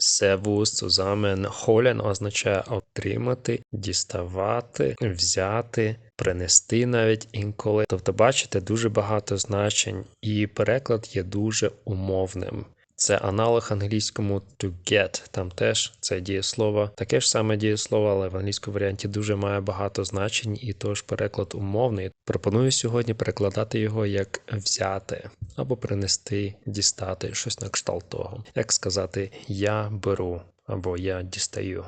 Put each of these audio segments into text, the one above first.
Сервус zusammen holen означає отримати, діставати, взяти, принести навіть інколи. Тобто, бачите, дуже багато значень, і переклад є дуже умовним. Це аналог англійському to get, там теж це дієслово, таке ж саме дієслово, але в англійському варіанті дуже має багато значень, і тож переклад умовний. Пропоную сьогодні перекладати його як взяти або принести, дістати, щось на кшталт того. Як сказати я беру або я дістаю.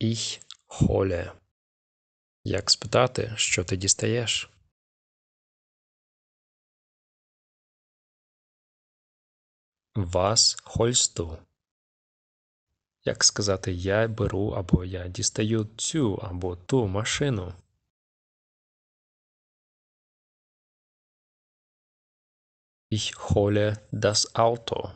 Ich hole. Як спитати, що ти дістаєш? Holst du? Як сказати я беру або я дістаю цю або ту машину? Ich hole das Auto.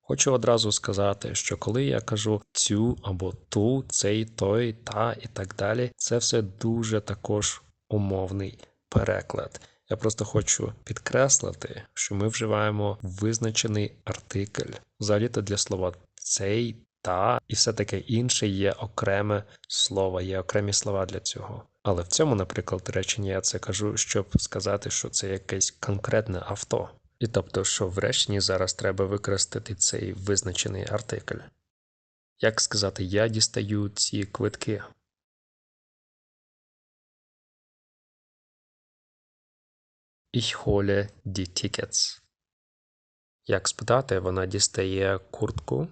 Хочу одразу сказати, що коли я кажу цю або ту, цей, той, та і так далі, це все дуже також умовний переклад. Я просто хочу підкреслити, що ми вживаємо визначений артикль. Взагалі-то для слова цей, та і все таке інше є окреме слово, є окремі слова для цього. Але в цьому, наприклад, реченні я це кажу, щоб сказати, що це якесь конкретне авто. І тобто, що в реченні зараз треба використати цей визначений артикль. Як сказати, я дістаю ці квитки. Ich hole die Tickets. Як спитати, вона дістає куртку.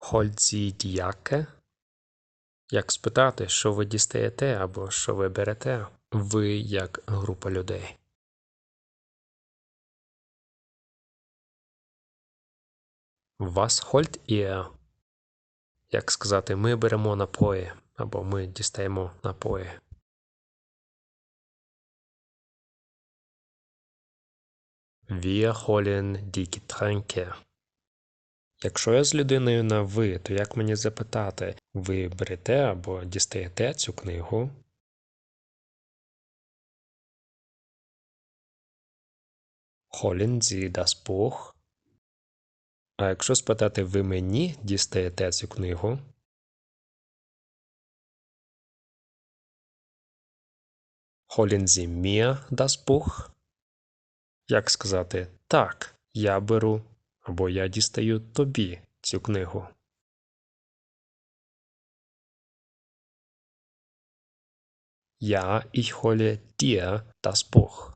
Holt sie die Jacke? Як спитати, що ви дістаєте або що ви берете? Ви як група людей. Was holt ihr? Як сказати, ми беремо напої або ми дістаємо напої. Wir holen die Getränke. Якщо я з людиною на ви, то як мені запитати, ви берете або дістаєте цю книгу? Holen Sie das Buch? А якщо спитати, ви мені дістаєте цю книгу? Holen Sie mir das Buch? Як сказати так, я беру або я дістаю тобі цю книгу. Ja, ich hole dir das Buch.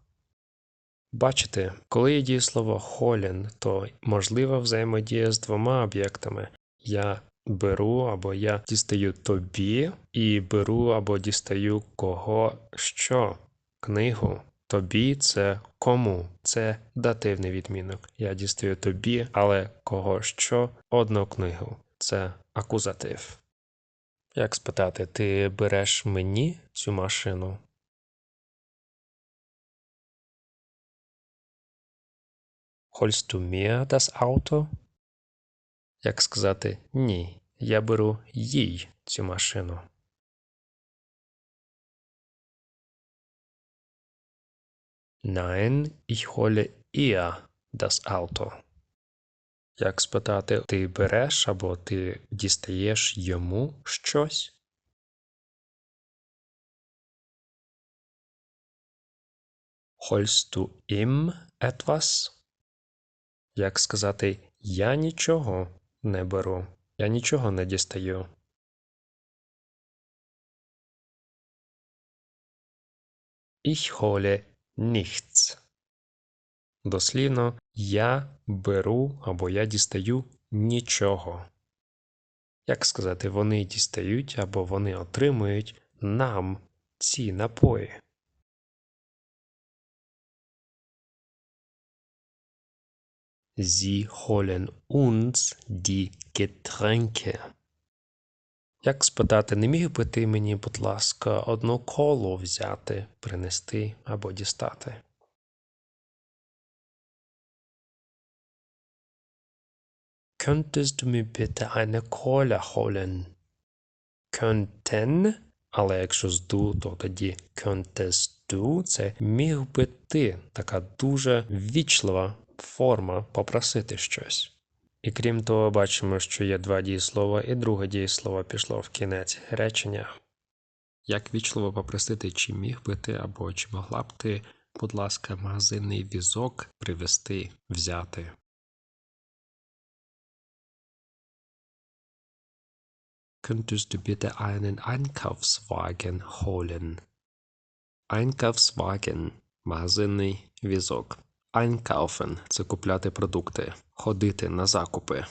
Бачите, коли є дієслово холен, то можлива взаємодія з двома об'єктами. Я беру або я дістаю тобі, і беру або дістаю кого що, книгу. Тобі це кому, це дативний відмінок. Я дістаю тобі, але кого що одну книгу. Це акузатив. Як спитати, ти береш мені цю машину? Holst du mir das Auto? Як сказати ні, я беру їй цю машину. Nein, ich hole ihr das Auto. Як спитати, ти береш або ти дістаєш йому щось? Holst du ihm etwas? Як сказати, я нічого не беру, я нічого не дістаю. Ich hole nichts. Дослівно я беру або я дістаю нічого. Як сказати, вони дістають або вони отримують нам ці напої. Sie holen uns die Getränke. Як спитати, не міг би ти мені, будь ласка, одну колу взяти, принести або дістати? Könntest du mir bitte eine Cola holen? Könnten Але якщо з ду, то тоді könntest du – це міг би ти. Така дуже ввічлива форма попросити щось. І крім того, бачимо, що є два дієслова, і друге дієслово пішло в кінець речення. Як вічливо попросити, чи міг би ти або чи могла б ти, будь ласка, магазинний візок привезти, взяти. Könntest du bitte einen Einkaufswagen holen? Einkaufswagen – магазинний візок. Einkaufen – це купляти продукти, ходити на закупи.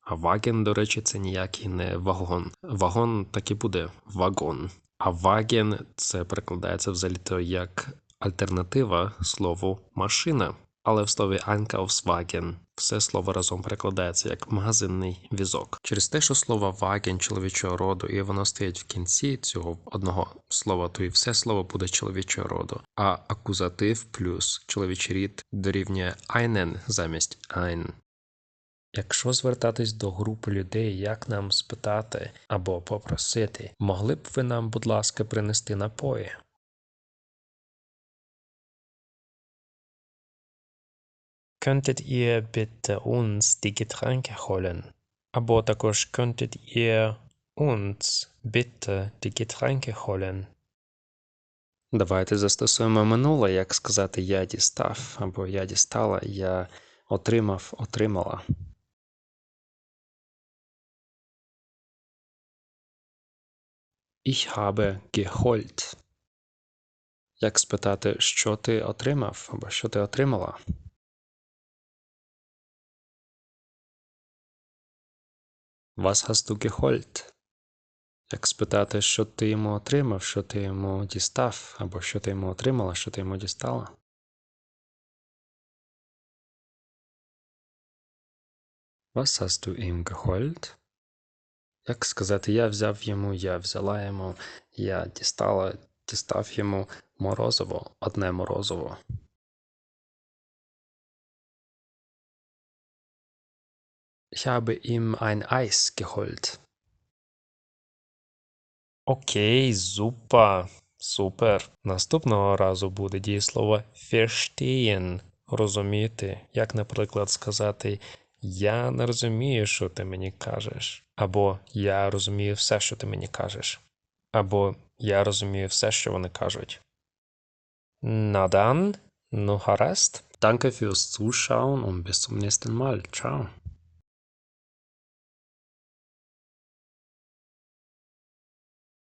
А ваген, до речі, це ніякий не вагон. Вагон так і буде вагон. А ваген це перекладається взагалі як альтернатива слову машина. Але в слові Einkaufswagen все слово разом перекладається як магазинний візок. Через те, що слово ваген чоловічого роду, і воно стоїть в кінці цього одного слова, то і все слово буде чоловічого роду. А акузатив плюс чоловічий рід дорівнює einen замість ein. Якщо звертатись до групи людей, як нам спитати або попросити, могли б ви нам, будь ласка, принести напої? Könntet ihr bitte uns die Getränke holen? Або також könntet ihr uns bitte die Getränke holen? Давайте застосуємо минуле, як сказати я дістав, або я дістала, я отримав, отримала. Ich habe geholt. Як спитати, що ти отримав, або що ти отримала? Was hast du geholt? Як спитати, що ти йому отримав, що ти йому дістав, або що ти йому отримала, що ти йому дістала? Was hast du ihm geholt? Як сказати, я взяв йому, я взяла йому, я дістала, дістав йому морозиво, одне морозиво. Ich habe ihm ein Eis geholt. Окей, зупа. Супер. Наступного разу буде дієслово verstehen – розуміти. Як, наприклад, сказати Я не розумію, що ти мені кажеш. Або Я розумію все, що ти мені кажеш. Або Я розумію все, що вони кажуть. Na dann, ну гаразд. Danke fürs Zuschauen und bis zum nächsten Mal. Ciao.